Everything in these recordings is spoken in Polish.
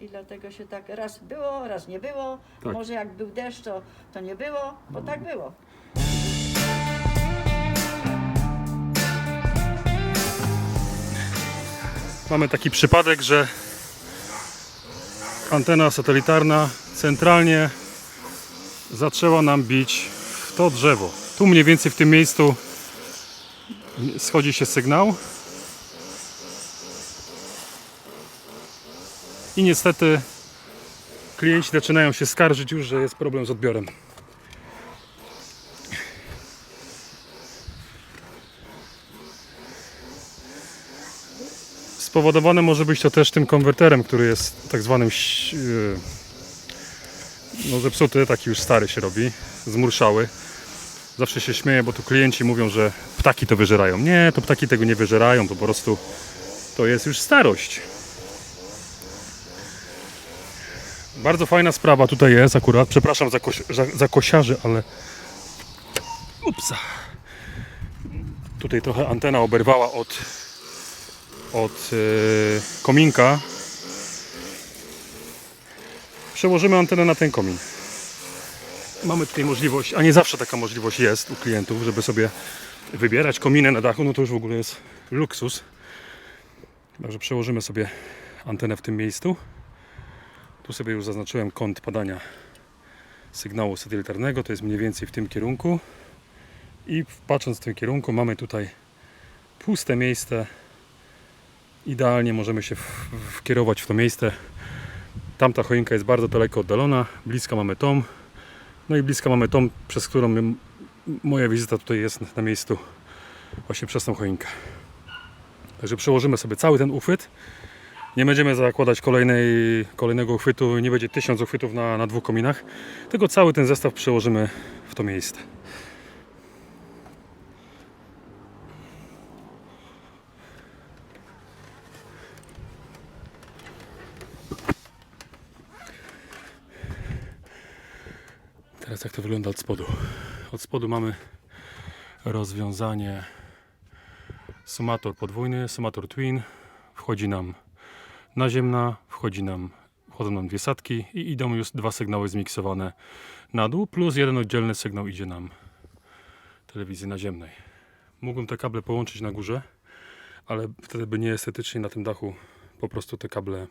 I dlatego się tak raz było, raz nie było. Tak. Może jak był deszcz, to, to nie było, bo tak było. Mamy taki przypadek, że antena satelitarna centralnie zaczęła nam bić w to drzewo. Tu mniej więcej w tym miejscu schodzi się sygnał. I niestety klienci zaczynają się skarżyć już, że jest problem z odbiorem. Spowodowane może być to też tym konwerterem, który jest tak zwanym yy, no zepsuty, taki już stary się robi, zmurszały. Zawsze się śmieję, bo tu klienci mówią, że ptaki to wyżerają. Nie, to ptaki tego nie wyżerają, to po prostu to jest już starość. Bardzo fajna sprawa tutaj jest akurat. Przepraszam za, koś- za, za kosiarzy, ale. Upsa. Tutaj trochę antena oberwała od, od yy, kominka. Przełożymy antenę na ten komin. Mamy tutaj możliwość, a nie zawsze taka możliwość jest u klientów, żeby sobie wybierać kominę na dachu, no to już w ogóle jest luksus. Także przełożymy sobie antenę w tym miejscu. Tu sobie już zaznaczyłem kąt padania sygnału satelitarnego, to jest mniej więcej w tym kierunku. I patrząc w tym kierunku mamy tutaj puste miejsce. Idealnie możemy się wkierować w to miejsce. Tamta choinka jest bardzo daleko oddalona, bliska mamy tą. No i bliska mamy tą, przez którą moja wizyta tutaj jest na miejscu właśnie przez tą choinkę. Także przełożymy sobie cały ten uchwyt. Nie będziemy zakładać kolejnej, kolejnego uchwytu, nie będzie tysiąc uchwytów na, na dwóch kominach, tylko cały ten zestaw przełożymy w to miejsce. Teraz jak to wygląda od spodu? Od spodu mamy rozwiązanie sumator podwójny, sumator twin. Wchodzi nam naziemna, wchodzi nam, wchodzą nam dwie satki i idą już dwa sygnały zmiksowane na dół, plus jeden oddzielny sygnał idzie nam telewizji naziemnej. Mógłbym te kable połączyć na górze, ale wtedy by nieestetycznie na tym dachu po prostu te kable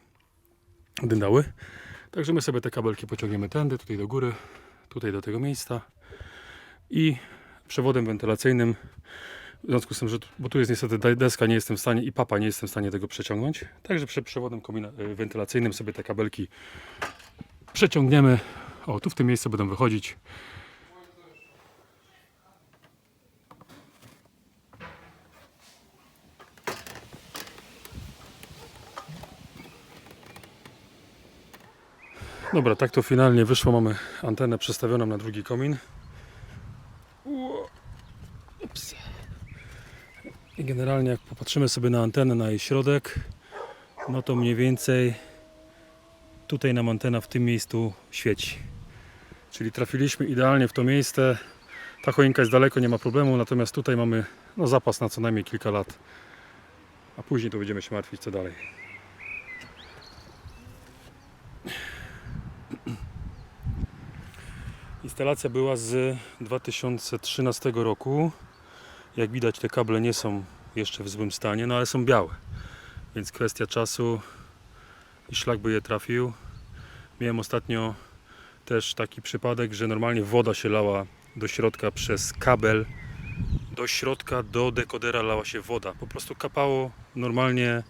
dyndały. Także my sobie te kabelki pociągniemy tędy, tutaj do góry, tutaj do tego miejsca i przewodem wentylacyjnym w związku z tym, że bo tu jest niestety de- deska, nie jestem w stanie i papa nie jestem w stanie tego przeciągnąć. Także przy przewodem y, wentylacyjnym sobie te kabelki przeciągniemy. O, tu w tym miejscu będą wychodzić. Dobra, tak to finalnie wyszło. Mamy antenę przestawioną na drugi komin. I generalnie jak popatrzymy sobie na antenę, na jej środek, no to mniej więcej tutaj nam antena w tym miejscu świeci. Czyli trafiliśmy idealnie w to miejsce. Ta choinka jest daleko, nie ma problemu, natomiast tutaj mamy no, zapas na co najmniej kilka lat. A później to będziemy się martwić co dalej. Instalacja była z 2013 roku. Jak widać te kable nie są jeszcze w złym stanie, no ale są białe. Więc kwestia czasu i szlak by je trafił. Miałem ostatnio też taki przypadek, że normalnie woda się lała do środka przez kabel. Do środka, do dekodera lała się woda. Po prostu kapało normalnie,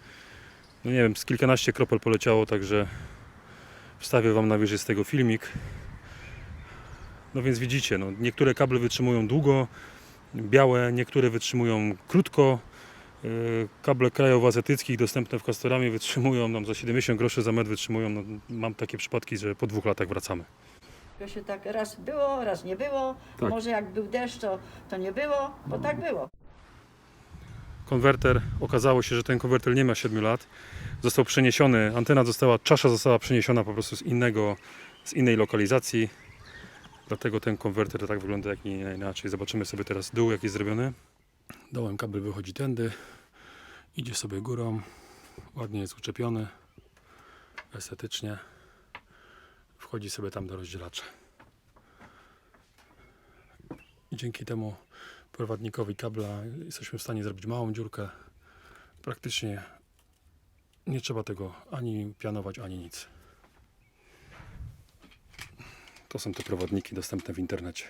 no nie wiem, z kilkanaście kropel poleciało, także wstawię Wam na wieży z tego filmik. No więc widzicie, no, niektóre kable wytrzymują długo, białe, niektóre wytrzymują krótko. Yy, Kable krajowo-azjatyckich dostępne w Castoramie wytrzymują nam za 70 groszy za metr wytrzymują. No, mam takie przypadki, że po dwóch latach wracamy. To się tak raz było, raz nie było. Tak. Może jak był deszcz, to, to nie było, bo tak było. Konwerter, okazało się, że ten konwerter nie ma 7 lat. Został przeniesiony, antena została, czasza została przeniesiona po prostu z innego, z innej lokalizacji. Dlatego ten konwerter tak wygląda jak nie inaczej. Zobaczymy sobie teraz dół, jak jest zrobiony. Dołem kabel wychodzi tędy, idzie sobie górą, ładnie jest uczepiony. estetycznie. Wchodzi sobie tam do rozdzielacza. Dzięki temu prowadnikowi kabla jesteśmy w stanie zrobić małą dziurkę. Praktycznie nie trzeba tego ani pianować, ani nic. To są te prowadniki dostępne w internecie.